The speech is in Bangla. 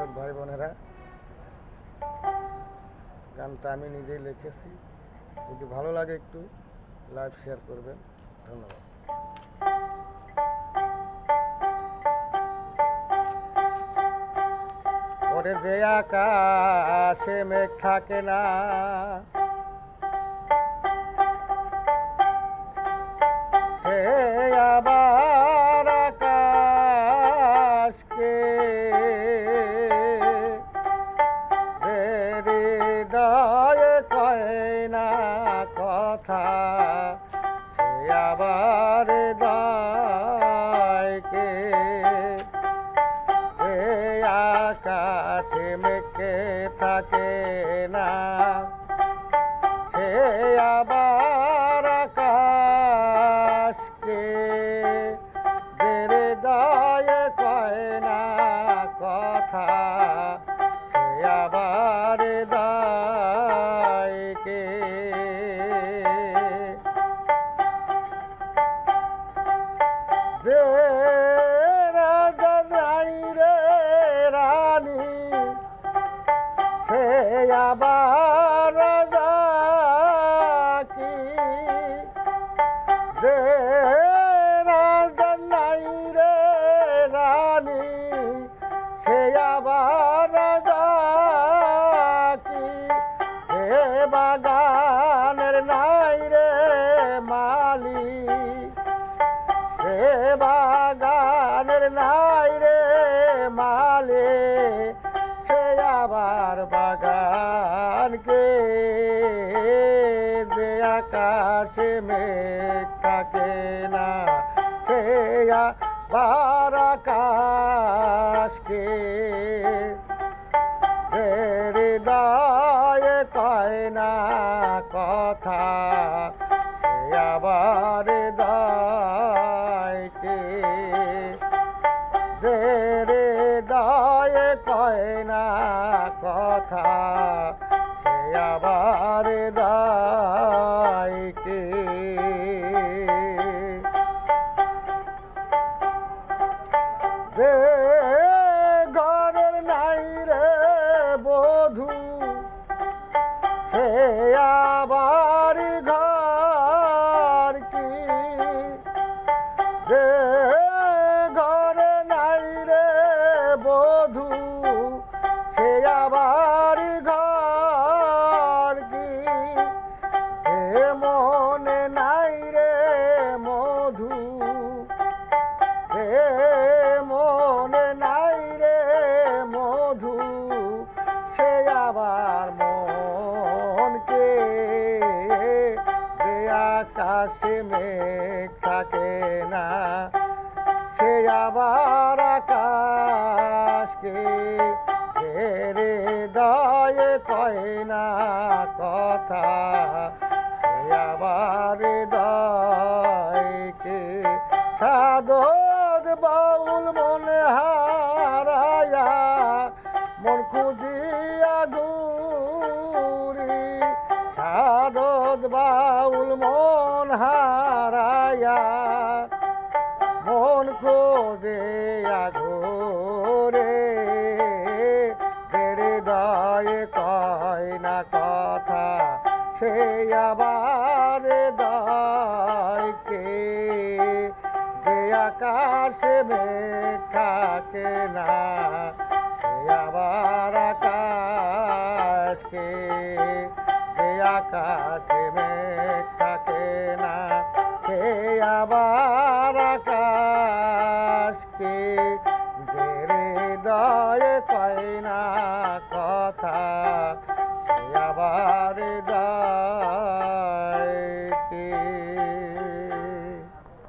দর্শক ভাই বোনেরা, গানটা আমি নিজেই লিখেছি। যদি ভালো লাগে একটু লাইভ শেয়ার করবেন। ধন্যবাদ। ওরে যে আকাশে মেঘ থাকে না কথা, সে আবার হৃদয়কে যে আকাশে মেঘে থাকে না, সে আবার আকাশকে। যে হৃদয়ে কথা, সে হৃদয়কে আবার রাজা কি? যে রাজা নাই রে রানী, সে আবার রাজা কি? যে বাগানের নাই রে মালি সে বাগানের নাই রে মালে সে আবার বাগানকে যে আকাশে মেঘ থাকে না, সে আবার আকাশকে যে হৃদয়ে কয় না কথা, সে আবার হৃদয়কে যে হৃদয়ে কয় না কথা। সে আবার হৃদয়কে যে ঘরের নাই রে বধূ, সে আবার ঘর কি? যে ঘরে নাই রে বধূ সে আবার মনকে যে আকাশে মেঘ থাকে না, সে আবার আকাশকে যে হৃদয়ে কয় না কথা, সে আবার হৃদয়কে সাধদ বাউল মনে হারায়া মন খুঁজিয়া ঘুরি সাধদ বাউল মন হারায়া। মন খোঁজে ঘোরে যে হৃদয়ে কয় না কথা, সে আবার হৃদয়কে যে আকাশে মেঘ থাকে না সে আবার আকাশকে, যে আকাশে মেঘ থাকে না সে আবার আকাশকে, যে হৃদয়ে কয় না কথা, সে আবার হৃদয়